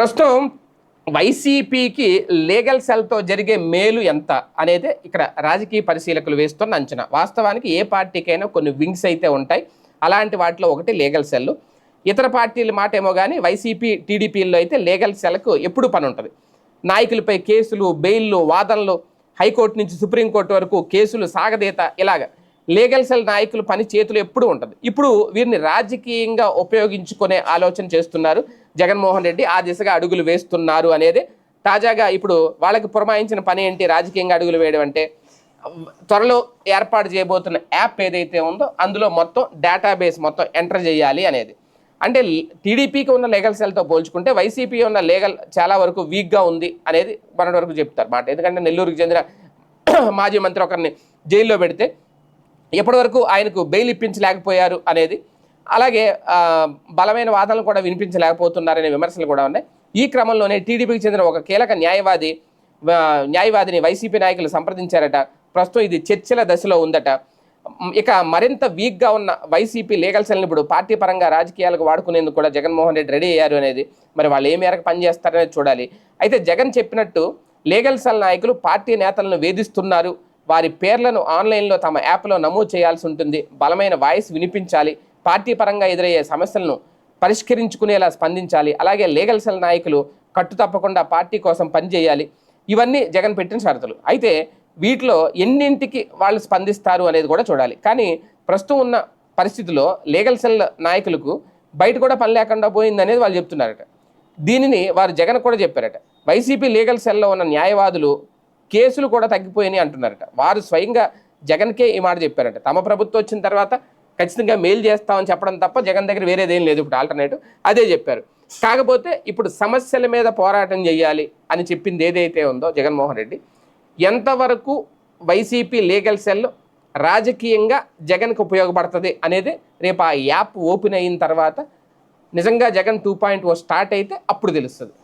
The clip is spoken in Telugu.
ప్రస్తుతం వైసీపీకి లీగల్ సెల్తో జరిగే మేలు ఎంత అనేది ఇక్కడ రాజకీయ పరిశీలకులు వేస్తున్న అంచనా. వాస్తవానికి ఏ పార్టీకైనా కొన్ని వింగ్స్ అయితే ఉంటాయి. అలాంటి వాటిలో ఒకటి లీగల్ సెల్ ఇతర పార్టీల మాట ఏమో కానీ వైసీపీ టీడీపీల్లో అయితే లీగల్ సెల్కు ఎప్పుడు పని ఉంటుంది. నాయకులపై కేసులు బెయిల్లు వాదనలు హైకోర్టు నుంచి సుప్రీంకోర్టు వరకు కేసులు సాగదీత ఇలాగ. లీగల్ సెల్ నాయకులు పని చేతులు ఎప్పుడు ఉంటుంది ఇప్పుడు వీరిని రాజకీయంగా ఉపయోగించుకునే ఆలోచన చేస్తున్నారు. జగన్మోహన్ రెడ్డి ఆ దిశగా అడుగులు వేస్తున్నారు అనేది తాజాగా ఇప్పుడు వాళ్ళకి పురమాయించిన పని ఏంటి? రాజకీయంగా అడుగులు వేయడం అంటే త్వరలో ఏర్పాటు చేయబోతున్న యాప్ ఏదైతే ఉందో అందులో మొత్తం డేటాబేస్ మొత్తం ఎంటర్ చేయాలి అనేది. అంటే టీడీపీకి ఉన్న లీగల్ సెల్తో పోల్చుకుంటే వైసీపీ ఉన్న లీగల్ చాలా వరకు వీక్గా ఉంది అనేది మొన్నటి వరకు చెప్తారు మాట. ఎందుకంటే నెల్లూరుకు చెందిన మాజీ మంత్రి ఒకరిని జైల్లో పెడితే ఎప్పటి వరకు ఆయనకు బెయిల్ ఇప్పించలేకపోయారు అనేది అలాగే బలమైన వాదనలు కూడా వినిపించలేకపోతున్నారనే విమర్శలు కూడా ఉన్నాయి. ఈ క్రమంలోనే టీడీపీకి చెందిన ఒక కీలక న్యాయవాది న్యాయవాదిని వైసీపీ నాయకులు సంప్రదించారట. ప్రస్తుతం ఇది చర్చల దశలో ఉందట. ఇక మరింత వీక్గా ఉన్న వైసీపీ లీగల్ సెల్ని ఇప్పుడు పార్టీ పరంగా రాజకీయాలకు వాడుకునేందుకు కూడా జగన్మోహన్ రెడ్డి రెడీ అయ్యారు అనేది మరి వాళ్ళు ఏ మేరకు పనిచేస్తారనేది చూడాలి. అయితే జగన్ చెప్పినట్టు లీగల్ సెల్ నాయకులు పార్టీ నేతలను వేధిస్తున్నారు వారి పేర్లను ఆన్లైన్లో తమ యాప్లో నమోదు చేయాల్సి ఉంటుంది. బలమైన వాయిస్ వినిపించాలి. పార్టీ పరంగా ఎదురయ్యే సమస్యలను పరిష్కరించుకునేలా స్పందించాలి. అలాగే లీగల్ సెల్ నాయకులు కట్టు తప్పకుండా పార్టీ కోసం పనిచేయాలి. ఇవన్నీ జగన్ పెట్టిన షరతులు. అయితే వీటిలో ఎన్నింటికి వాళ్ళు స్పందిస్తారు అనేది కూడా చూడాలి. కానీ ప్రస్తుతం ఉన్న పరిస్థితిలో లీగల్ సెల్ నాయకులకు బయట కూడా పని లేకుండా పోయింది అనేది వాళ్ళు చెప్తున్నారట. దీనిని వారు జగన్ కూడా చెప్పారట. వైసీపీ లీగల్ సెల్లో ఉన్న న్యాయవాదులు కేసులు కూడా తగ్గిపోయినాయి అంటున్నారట. వారు స్వయంగా జగన్కే ఈ మాట చెప్పారంట. తమ ప్రభుత్వం వచ్చిన తర్వాత ఖచ్చితంగా మేలు చేస్తామని చెప్పడం తప్ప జగన్ దగ్గర వేరేదేం లేదు. ఇప్పుడు ఆల్టర్నేటివ్ అదే చెప్పారు. కాకపోతే ఇప్పుడు సమస్యల మీద పోరాటం చేయాలి అని చెప్పింది ఏదైతే ఉందో జగన్మోహన్ రెడ్డి ఎంతవరకు వైసీపీ లీగల్ సెల్ రాజకీయంగా జగన్కి ఉపయోగపడుతుంది అనేది రేపు ఆ యాప్ ఓపెన్ అయిన తర్వాత నిజంగా Jagan two point o start అయితే అప్పుడు తెలుస్తుంది.